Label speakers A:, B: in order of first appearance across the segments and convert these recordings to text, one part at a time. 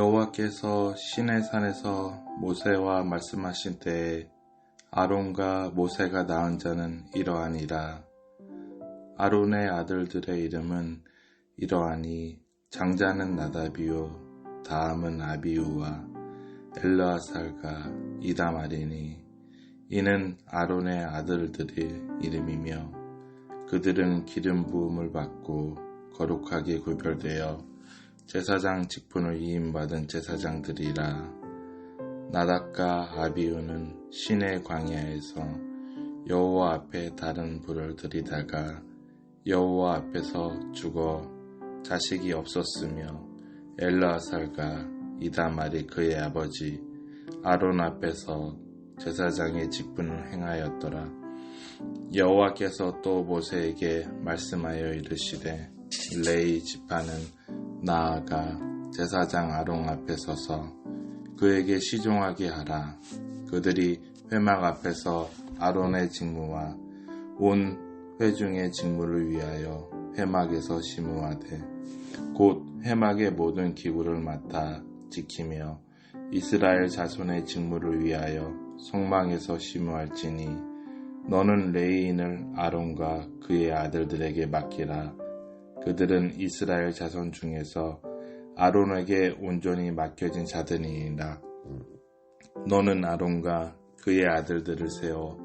A: 여호와께서 시내 산에서 모세와 말씀하신 때에 아론과 모세가 낳은 자는 이러하니라. 아론의 아들들의 이름은 이러하니 장자는 나다비요 다음은 아비우와 엘르아살과 이다마리니 이는 아론의 아들들의 이름이며 그들은 기름 부음을 받고 거룩하게 구별되어 제사장 직분을 이임받은 제사장들이라 나닥과 아비우는 시내 광야에서 여호와 앞에 다른 불을 들이다가 여호와 앞에서 죽어 자식이 없었으며 엘라살과 이다말이 그의 아버지 아론 앞에서 제사장의 직분을 행하였더라. 여호와께서 또 모세에게 말씀하여 이르시되 레이 지파는 나아가 제사장 아론 앞에 서서 그에게 시종하게 하라. 그들이 회막 앞에서 아론의 직무와 온 회중의 직무를 위하여 회막에서 심무하되 곧 회막의 모든 기구를 맡아 지키며 이스라엘 자손의 직무를 위하여 성망에서 심무할지니 너는 레이인을 아론과 그의 아들들에게 맡기라. 그들은 이스라엘 자손 중에서 아론에게 온전히 맡겨진 자들이니라. 너는 아론과 그의 아들들을 세워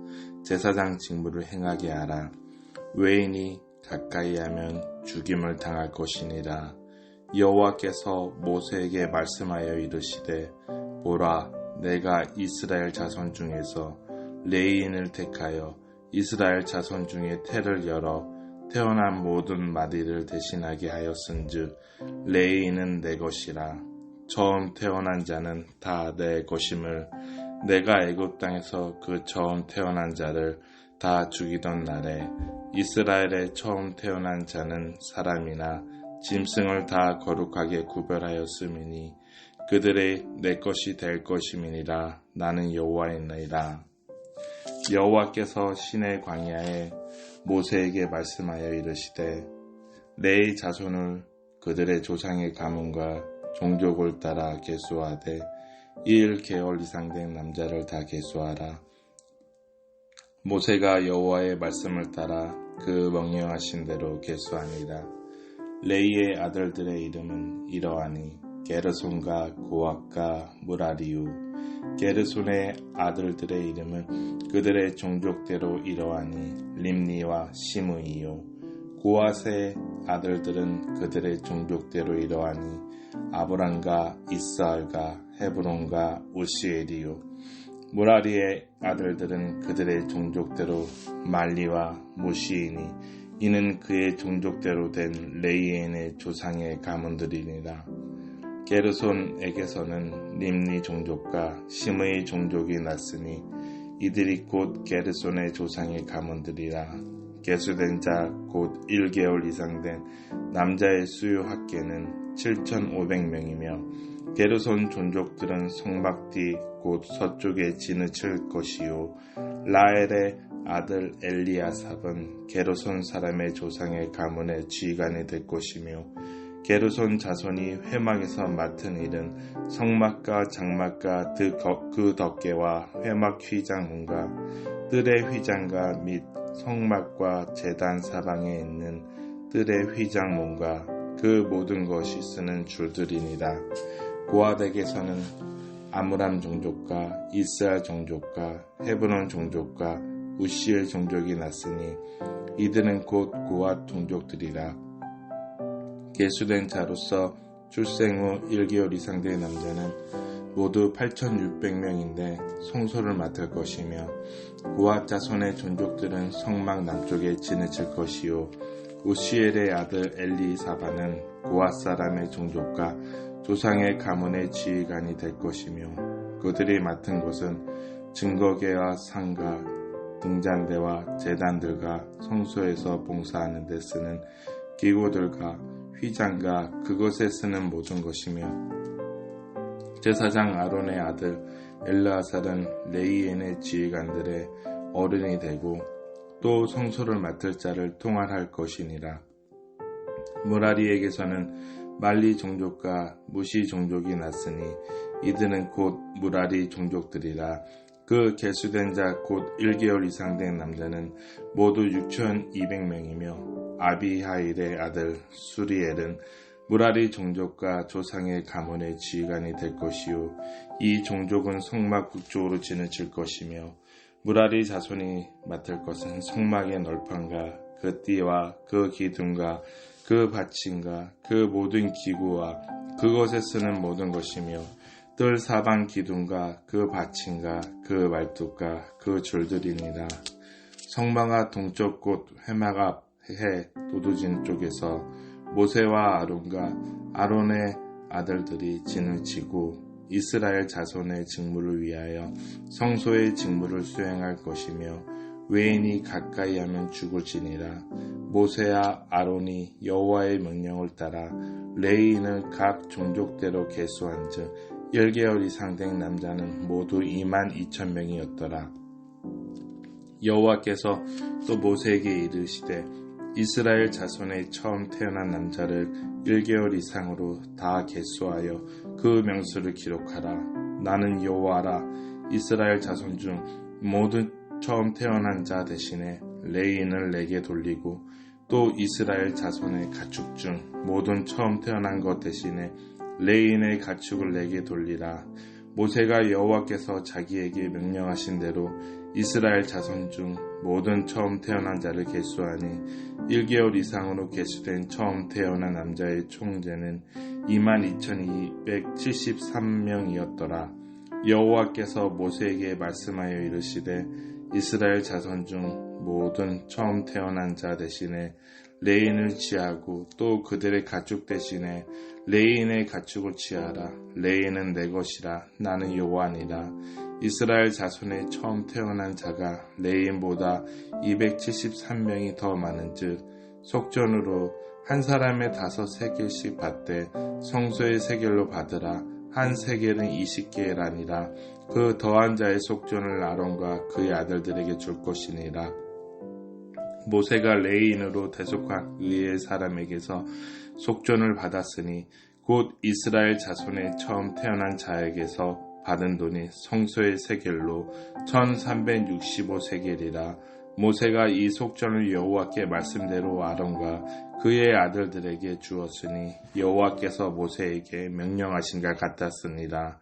A: 제사장 직무를 행하게 하라. 외인이 가까이 하면 죽임을 당할 것이니라. 여호와께서 모세에게 말씀하여 이르시되 보라 내가 이스라엘 자손 중에서 레이인을 택하여 이스라엘 자손 중에 태를 열어 태어난 모든 마디를 대신하게 하였은즉 레이인은 내 것이라. 처음 태어난 자는 다 내 것임을 내가 애굽 땅에서 그 처음 태어난 자를 다 죽이던 날에 이스라엘의 처음 태어난 자는 사람이나 짐승을 다 거룩하게 구별하였음이니 그들의 내 것이 될 것임이니라. 나는 여호와이니라 여호와께서 신의 광야에 모세에게 말씀하여 이르시되 내 자손을 그들의 조상의 가문과 종족을 따라 계수하되 1개월 이상 된 남자를 다 계수하라. 모세가 여호와의 말씀을 따라 그 명령하신 대로 계수하니라. 레이의 아들들의 이름은 이러하니 게르손과 고악과 무라리우 게르손의 아들들의 이름은 그들의 종족대로 이러하니 림니와 시므이요 고아스의 아들들은 그들의 종족대로 이러하니 아브람과 이스알과 헤브론과 우시엘이요 무라리의 아들들은 그들의 종족대로 말리와 무시이니 이는 그의 종족대로 된 레이엔의 조상의 가문들이니라. 게르손에게서는 림니 종족과 심의 종족이 났으니 이들이 곧 게르손의 조상의 가문들이라. 개수된 자 곧 1개월 이상 된 남자의 수요 합계는 7,500명이며 게르손 종족들은 성막 뒤곧 서쪽에 지느칠 것이요 라엘의 아들 엘리아삽은 게르손 사람의 조상의 가문의 지휘관이 될 것이며 게르손 자손이 회막에서 맡은 일은 성막과 장막과 그 덮개와 회막 휘장문과 뜰의 휘장과 및 성막과 재단 사방에 있는 뜰의 휘장문과 그 모든 것이 쓰는 줄들이니라. 고아덱에서는 아므람 종족과 이스라 종족과 헤브론 종족과 우시엘 종족이 났으니 이들은 곧 고아 종족들이라. 개수된 자로서 출생 후 1개월 이상 된 남자는 모두 8,600명인데 성소를 맡을 것이며 고압 자손의 종족들은 성막 남쪽에 지내칠 것이요. 우시엘의 아들 엘리사바는 고압 사람의 종족과 조상의 가문의 지휘관이 될 것이며 그들이 맡은 것은 증거계와 상가 등잔대와 재단들과 성소에서 봉사하는 데 쓰는 기구들과 휘장과 그것에 쓰는 모든 것이며 제사장 아론의 아들 엘라살은 레이엔의 지휘관들의 어른이 되고 또 성소를 맡을 자를 통할할 것이니라. 무라리에게서는 말리 종족과 무시 종족이 났으니 이들은 곧 무라리 종족들이라 그 개수된 자 곧 1개월 이상 된 남자는 모두 6,200명이며 아비하일의 아들 수리엘은 무라리 종족과 조상의 가문의 지휘관이 될 것이요 이 종족은 성막 북쪽으로 지느칠 것이며 무라리 자손이 맡을 것은 성막의 널판과 그 띠와 그 기둥과 그 받침과 그 모든 기구와 그것에 쓰는 모든 것이며 뜰 사방 기둥과 그 받침과 그 말뚝과 그 줄들이니라. 성망아 동쪽 곳앞 해 도두진 쪽에서 모세와 아론과 아론의 아들들이 진을 치고 이스라엘 자손의 직무를 위하여 성소의 직무를 수행할 것이며 외인이 가까이 하면 죽을지니라. 모세와 아론이 여호와의 명령을 따라 레이인을 각 종족대로 계수한즉 1개월 이상 된 남자는 모두 2만 2천 명이었더라. 여호와께서 또 모세에게 이르시되 이스라엘 자손의 처음 태어난 남자를 1개월 이상으로 다 계수하여 그 명수를 기록하라. 나는 여호와라. 이스라엘 자손 중 모든 처음 태어난 자 대신에 레인을 내게 돌리고 또 이스라엘 자손의 가축 중 모든 처음 태어난 것 대신에 레인의 가축을 내게 돌리라. 모세가 여호와께서 자기에게 명령하신 대로 이스라엘 자손 중 모든 처음 태어난 자를 계수하니 1개월 이상으로 계수된 처음 태어난 남자의 총재는 22,273명이었더라. 여호와께서 모세에게 말씀하여 이르시되 이스라엘 자손 중 모든 처음 태어난 자 대신에 레인을 취하고 또 그들의 가축 대신에 레인의 가축을 취하라. 레인은 내 것이라 나는 여호와니라. 이스라엘 자손의 처음 태어난 자가 레인보다 273명이 더 많은즉 속전으로 한 사람의 다섯 세겔씩 받되 성소의 세겔로 받으라. 한 세겔은 20개라니라. 그 더한 자의 속전을 아론과 그의 아들들에게 줄 것이니라. 모세가 레인으로 대속한 의의 사람에게서 속전을 받았으니 곧 이스라엘 자손의 처음 태어난 자에게서 받은 돈이 성소의 세겔로 1365세겔이라 모세가 이 속전을 여호와께 말씀대로 아론과 그의 아들들에게 주었으니 여호와께서 모세에게 명령하신 것 같았습니다.